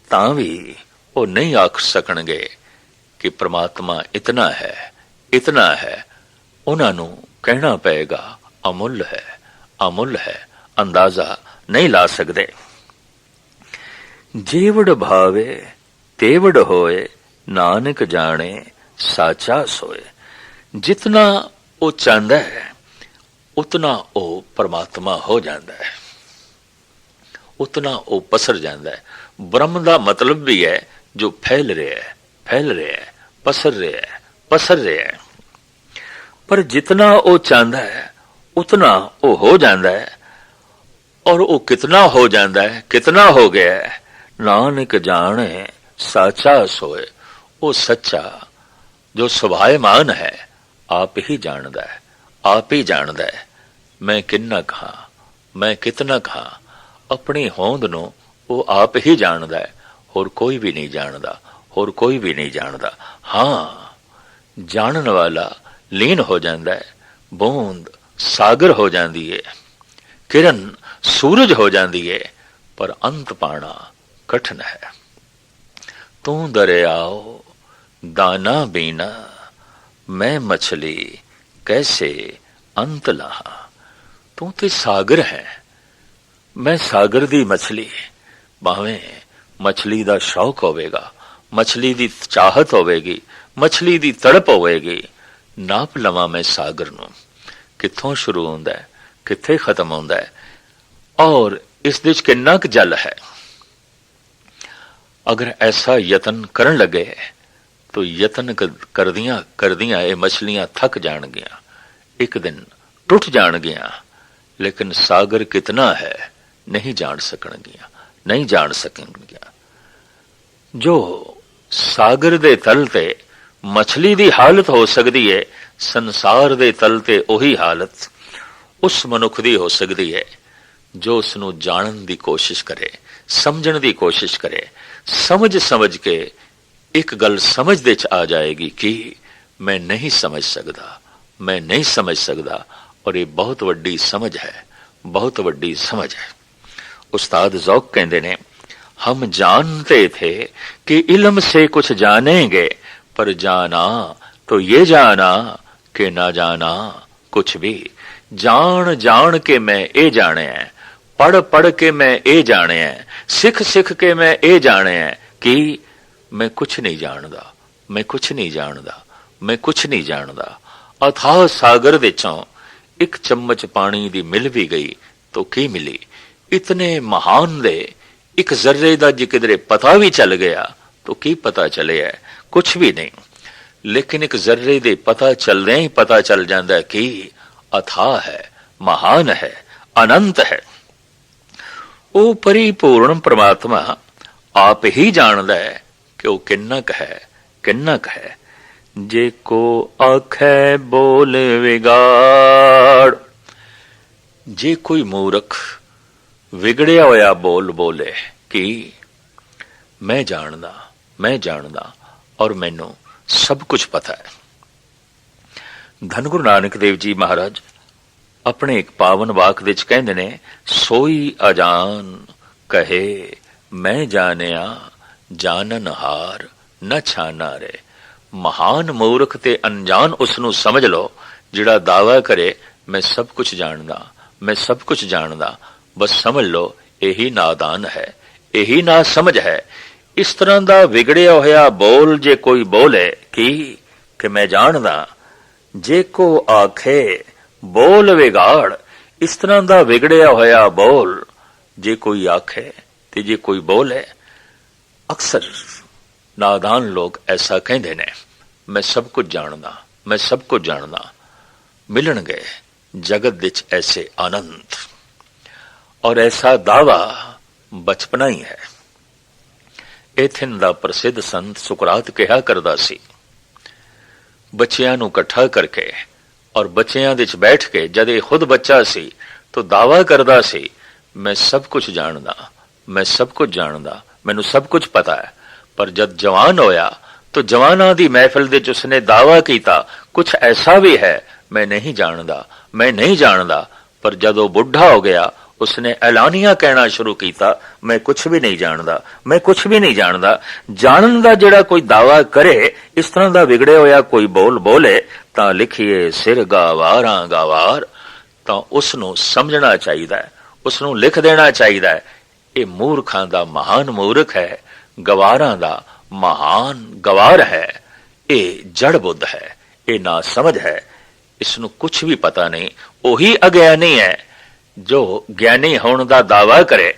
ਤਾਂ ਵੀ ਉਹ ਨਹੀਂ ਆਖ ਸਕਣਗੇ ਕਿ ਪ੍ਰਮਾਤਮਾ ਇਤਨਾ ਹੈ ਇਤਨਾ ਹੈ, ਉਹਨਾਂ ਨੂੰ ਕਹਿਣਾ ਪਏਗਾ, ਅਮੁੱਲ ਹੈ ਅਮੁੱਲ ਹੈ, ਅੰਦਾਜ਼ਾ ਨਹੀਂ ਲਾ ਸਕਦੇ। ਜੀਵੜ ਭਾਵੇ, ਤੇਵੜ ਹੋਏ, ਨਾਨਕ ਜਾਣੇ, ਸਾਚਾ ਸੋਏ। ਜਿਤਨਾ ਉਹ ਚਾਹੁੰਦਾ ਹੈ, ਉਤਨਾ ਉਹ ਪਰਮਾਤਮਾ ਹੋ ਜਾਂਦਾ ਹੈ। ਉਤਨਾ ਉਹ ਪਸਰ ਜਾਂਦਾ ਹੈ। ਬ੍ਰਹਮ ਦਾ ਮਤਲਬ ਵੀ ਹੈ, ਜੋ ਫੈਲ ਰਿਹਾ ਹੈ, ਫੈਲ ਰਿਹਾ ਹੈ, ਪਸਰ ਰਿਹਾ ਹੈ, ਪਸਰ ਰਿਹਾ ਹੈ। ਪਰ ਜਿਤਨਾ ਉਹ ਚਾਹੁੰਦਾ ਹੈ, ਉਤਨਾ ਉਹ ਹੋ ਜਾਂਦਾ ਹੈ। ਔਰ ਉਹ ਕਿਤਨਾ ਹੋ ਜਾਂਦਾ ਹੈ, ਕਿਤਨਾ ਹੋ ਗਿਆ ਹੈ, ਨਾਨਕ ਜਾਣੇ ਸਾਚਾ ਸੋਏ। ਉਹ ਸੱਚਾ, ਜੋ ਸੁਭਾਇਮਾਨ ਹੈ ਆਪ ਹੀ ਜਾਣਦਾ ਹੈ, ਆਪ ਹੀ ਜਾਣਦਾ ਹੈ। ਮੈਂ ਕਿੰਨਾ ਕਹਾ, ਮੈਂ ਕਿਤਨਾ ਕਹਾ, ਆਪਣੀ ਹੋਂਦ ਨੂੰ ਉਹ ਆਪ ਹੀ ਜਾਣਦਾ ਹੈ। ਹੋਰ ਕੋਈ ਵੀ ਨਹੀਂ ਜਾਣਦਾ, ਹੋਰ ਕੋਈ ਵੀ ਨਹੀਂ ਜਾਣਦਾ। ਹਾਂ, ਜਾਣਨ ਵਾਲਾ ਲੀਨ ਹੋ ਜਾਂਦਾ ਹੈ, ਬੂੰਦ, ਸਾਗਰ ਹੋ ਜਾਂਦੀ ਹੈ, ਕਿਰਨ, ਸੂਰਜ ਹੋ ਜਾਂਦੀ ਹੈ, ਪਰ ਅੰਤ ਪਾਣਾ ਕਠਨ ਹੈ। ਤੂੰ ਦਰਿਆਓ, ਦਾਨਾ ਬੀਨਾ ਮੈਂ ਮਛਲੀ ਕੈਸੇ ਅੰਤ ਲਾਹਾ ਤੂੰ ਤੇ ਸਾਗਰ ਹੈ ਮੈਂ ਸਾਗਰ ਦੀ ਮਛਲੀ ਭਾਵੇਂ ਮਛਲੀ ਦਾ ਸ਼ੌਕ ਹੋਵੇਗਾ ਮਛਲੀ ਦੀ ਚਾਹਤ ਹੋਵੇਗੀ ਮਛਲੀ ਦੀ ਤੜਪ ਹੋਵੇਗੀ ਨਾਪ ਲਵਾਂ ਮੈਂ ਸਾਗਰ ਨੂੰ ਕਿੱਥੋਂ ਸ਼ੁਰੂ ਹੁੰਦਾ ਹੈ ਕਿੱਥੇ ਖਤਮ ਹੁੰਦਾ ਹੈ ਔਰ ਇਸ ਦੇ ਵਿੱਚ ਕਿੰਨਾ ਕੁ ਜਲ ਹੈ ਅਗਰ ਐਸਾ ਯਤਨ ਕਰਨ ਲੱਗੇ ਤੋ ਯਤਨ ਕਰਦੀਆਂ ਕਰਦੀਆਂ ਇਹ ਮਛਲੀਆਂ ਥੱਕ ਜਾਣਗੀਆਂ। ਇੱਕ ਦਿਨ ਟੁੱਟ ਜਾਣਗੀਆਂ, ਲੇਕਿਨ ਸਾਗਰ ਕਿਤਨਾ ਹੈ, ਨਹੀਂ ਜਾਣ ਸਕਣਗੀਆਂ, ਨਹੀਂ ਜਾਣ ਸਕਣਗੀਆਂ। ਜੋ ਸਾਗਰ ਦੇ ਤਲ ਤੇ ਮਛਲੀ ਦੀ ਹਾਲਤ ਹੋ ਸਕਦੀ ਹੈ ਸੰਸਾਰ ਦੇ ਤਲ ਤੇ ਉਹੀ ਹਾਲਤ ਉਸ ਮਨੁੱਖ ਦੀ ਹੋ ਸਕਦੀ ਹੈ ਜੋ ਉਸ ਨੂੰ ਜਾਣਨ ਦੀ ਕੋਸ਼ਿਸ਼ ਕਰੇ, ਸਮਝਣ ਦੀ ਕੋਸ਼ਿਸ਼ ਕਰੇ ਸਮਝ ਸਮਝ ਕੇ ਇੱਕ ਗੱਲ ਸਮਝ ਦੇ ਚ ਆ ਜਾਏਗੀ ਕਿ ਮੈਂ ਨਹੀਂ ਸਮਝ ਸਕਦਾ ਮੈਂ ਨਹੀਂ ਸਮਝ ਸਕਦਾ ਔਰ ਇਹ ਬਹੁਤ ਵੱਡੀ ਸਮਝ ਹੈ ਬਹੁਤ ਵੱਡੀ ਸਮਝ ਹੈ उस्ताद जौक कहते ने हम जानते थे कि इल्म से कुछ जानेंगे पर जाना तो ये जाना कि ना जाना कुछ भी जान जान के मैं ए जाने हैं पढ़ पढ़ के मैं ए जाने हैं सिख सिख के मैं ए जाने हैं कि ਮੈਂ ਕੁਝ ਨਹੀਂ ਜਾਣਦਾ, ਮੈਂ ਕੁਝ ਨਹੀਂ ਜਾਣਦਾ, ਮੈਂ ਕੁਝ ਨਹੀਂ ਜਾਣਦਾ। ਅਥਾਹ ਸਾਗਰ ਵਿੱਚੋਂ ਇੱਕ ਚਮਚ ਪਾਣੀ ਦੀ ਮਿਲ ਵੀ ਗਈ, ਤੋ ਕੀ ਮਿਲੀ? ਇਤਨੇ ਮਹਾਨ ਦੇ ਇੱਕ ਜ਼ਰਰੇ ਦਾ ਜੇ ਕਿਧਰੇ ਪਤਾ ਵੀ ਚੱਲ ਗਿਆ, ਤੋ ਕੀ ਪਤਾ ਚੱਲਿਆ? ਕੁਝ ਵੀ ਨਹੀਂ। ਲੇਕਿਨ ਇੱਕ ਜ਼ਰਰੇ ਦੇ ਪਤਾ ਚੱਲਦੇ ਹੀ ਪਤਾ ਚੱਲ ਜਾਂਦਾ ਕਿ ਅਥਾ ਹੈ, ਮਹਾਨ ਹੈ, ਅਨੰਤ ਹੈ। ਉਹ ਪਰਿਪੂਰਨ ਪ੍ਰਮਾਤਮਾ ਆਪ ਹੀ ਜਾਣਦਾ ਹੈ ਕਿ ਉਹ ਕਿੰਨਾ ਕ ਹੈ, ਕਿੰਨਾ ਕ ਹੈ। ਜੇ ਕੋ ਆਖੇ ਬੋਲ ਵਿਗਾੜ। ਜੇ ਕੋਈ ਮੂਰਖ ਵਿਗੜਿਆ ਹੋਇਆ ਬੋਲ ਬੋਲੇ ਕਿ ਮੈਂ ਜਾਣਦਾ ਮੈਂ ਜਾਣਦਾ ਔਰ ਮੈਨੂੰ ਸਭ ਕੁਝ ਪਤਾ ਹੈ। ਧੰਨ ਗੁਰੂ ਨਾਨਕ ਦੇਵ ਜੀ ਮਹਾਰਾਜ, ਆਪਣੇ ਇੱਕ ਪਾਵਨ ਵਾਕ ਵਿੱਚ ਕਹਿੰਦੇ ਨੇ, ਸੋਈ ਅਜਾਨ ਕਹੇ ਮੈਂ ਜਾਣਿਆ ਜਾਣਨ ਹਾਰ, ਨ ਛਾਨਾ ਰੇ। ਮਹਾਨ ਮੂਰਖ ਤੇ ਅਣਜਾਣ ਉਸ ਨੂੰ ਸਮਝ ਲਓ, ਜਿਹੜਾ ਦਾਵਾ ਕਰੇ, ਮੈਂ ਸਭ ਕੁਝ ਜਾਣਦਾ, ਮੈਂ ਸਭ ਕੁਝ ਜਾਣਦਾ। ਬਸ ਸਮਝ ਲਓ, ਇਹੀ ਨਾਦਾਨ ਹੈ, ਇਹੀ ਨਾ ਸਮਝ ਹੈ। ਇਸ ਤਰ੍ਹਾਂ ਦਾ ਵਿਗੜਿਆ ਹੋਇਆ ਬੋਲ ਜੇ ਕੋਈ ਬੋਲੇ, ਕੀ? ਕਿ ਮੈਂ ਜਾਣਦਾ, ਜੇ ਕੋ ਆਖੇ, ਬੋਲ ਵਿਗਾੜ। ਇਸ ਤਰ੍ਹਾਂ ਦਾ ਵਿਗੜਿਆ ਹੋਇਆ ਬੋਲ, ਜੇ ਕੋਈ ਆਖੇ ਤੇ ਜੇ ਕੋਈ ਬੋਲੇ ਅਕਸਰ ਨਾਦਾਨ ਲੋਕ ਐਸਾ ਕਹਿੰਦੇ ਨੇ, ਮੈਂ ਸਭ ਕੁਝ ਜਾਣਦਾ, ਮੈਂ ਸਭ ਕੁਝ ਜਾਣਦਾ। ਮਿਲਣਗੇ ਜਗਤ ਵਿੱਚ ਐਸੇ ਆਨੰਦ। ਔਰ ਐਸਾ ਦਾਵਾ ਬਚਪਨਾ ਹੀ ਹੈ। ਇਥਿਨ ਦਾ ਪ੍ਰਸਿੱਧ ਸੰਤ ਸੁਕਰਾਤ ਕਿਹਾ ਕਰਦਾ ਸੀ, ਬੱਚਿਆਂ ਨੂੰ ਇਕੱਠਾ ਕਰਕੇ ਔਰ ਬੱਚਿਆਂ ਦੇ ਵਿੱਚ ਬੈਠ ਕੇ ਜਦ ਇਹ ਖੁਦ ਬੱਚਾ ਸੀ ਤਾਂ ਦਾਵਾ ਕਰਦਾ ਸੀ, ਮੈਂ ਸਭ ਕੁਝ ਜਾਣਦਾ, ਮੈਂ ਸਭ ਕੁਝ ਜਾਣਦਾ ਮੈਨੂੰ ਸਭ ਕੁਝ ਪਤਾ ਹੈ। ਪਰ ਜਦ ਜਵਾਨ ਹੋਇਆ, ਤਾਂ ਜਵਾਨਾਂ ਦੀ ਮਹਿਫਿਲ ਦੇ ਵਿੱਚ ਉਸਨੇ ਦਾਵਾ ਕੀਤਾ ਕੁਝ ਐਸਾ ਵੀ ਹੈ, ਮੈਂ ਨਹੀਂ ਜਾਣਦਾ, ਮੈਂ ਨਹੀਂ ਜਾਣਦਾ। ਪਰ ਜਦੋਂ ਬੁੱਢਾ ਹੋ ਗਿਆ, ਉਸਨੇ ਐਲਾਨੀਆਂ ਕਹਿਣਾ ਸ਼ੁਰੂ ਕੀਤਾ, ਮੈਂ ਕੁਝ ਵੀ ਨਹੀਂ ਜਾਣਦਾ, ਮੈਂ ਕੁਝ ਵੀ ਨਹੀਂ ਜਾਣਦਾ। ਜਾਣਨ ਦਾ ਜਿਹੜਾ ਕੋਈ ਦਾਵਾ ਕਰੇ, ਇਸ ਤਰ੍ਹਾਂ ਦਾ ਵਿਗੜਿਆ ਹੋਇਆ ਕੋਈ ਬੋਲ ਬੋਲੇ, ਤਾਂ ਲਿਖੀਏ, ਸਿਰ ਗਾਵਾਰਾਂ ਗਾਵਾਰ। ਤਾਂ ਉਸ ਨੂੰ ਸਮਝਣਾ ਚਾਹੀਦਾ ਹੈ ਉਸ ਨੂੰ ਲਿਖ ਦੇਣਾ ਚਾਹੀਦਾ ਹੈ ਇਹ ਮੂਰਖਾਂ ਦਾ ਮਹਾਨ ਮੂਰਖ ਹੈ, ਗਵਾਰਾਂ ਦਾ ਮਹਾਨ ਗਵਾਰ ਹੈ। ਇਹ ਜੜ ਬੁੱਧ ਹੈ, ਇਹ ਨਾ ਸਮਝ ਹੈ। ਇਸ ਨੂੰ ਕੁਝ ਵੀ ਪਤਾ ਨਹੀਂ, ਉਹੀ ਅਗਿਆਨੀ ਹੈ, ਜੋ ਗਿਆਨੀ ਹੋਣ ਦਾ ਦਾਵਾ ਕਰੇ।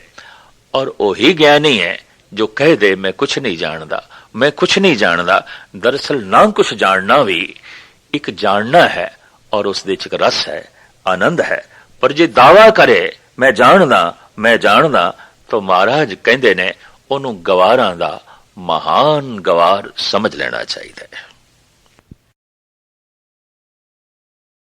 ਔਰ ਉਹੀ ਗਿਆਨੀ ਹੈ, ਜੋ ਕਹਿ ਦੇ, ਮੈਂ ਕੁਝ ਨਹੀਂ ਜਾਣਦਾ, ਮੈਂ ਕੁਝ ਨਹੀਂ ਜਾਣਦਾ ਦਰਅਸਲ ਨਾ ਕੁਝ ਜਾਣਨਾ ਵੀ ਇੱਕ ਜਾਣਨਾ ਹੈ ਔਰ ਉਸ ਦੇ ਵਿੱਚ ਇੱਕ ਰਸ ਹੈ, ਆਨੰਦ ਹੈ। ਪਰ ਜੇ ਦਾਵਾ ਕਰੇ, ਮੈਂ ਜਾਣਦਾ ਮੈਂ ਜਾਣਦਾ ਤਾਂ ਮਹਾਰਾਜ ਕਹਿੰਦੇ ਨੇ ਉਹਨੂੰ ਗਵਾਰਾਂ ਦਾ ਮਹਾਨ ਗਵਾਰ ਸਮਝ ਲੈਣਾ ਚਾਹੀਦਾ ਹੈ।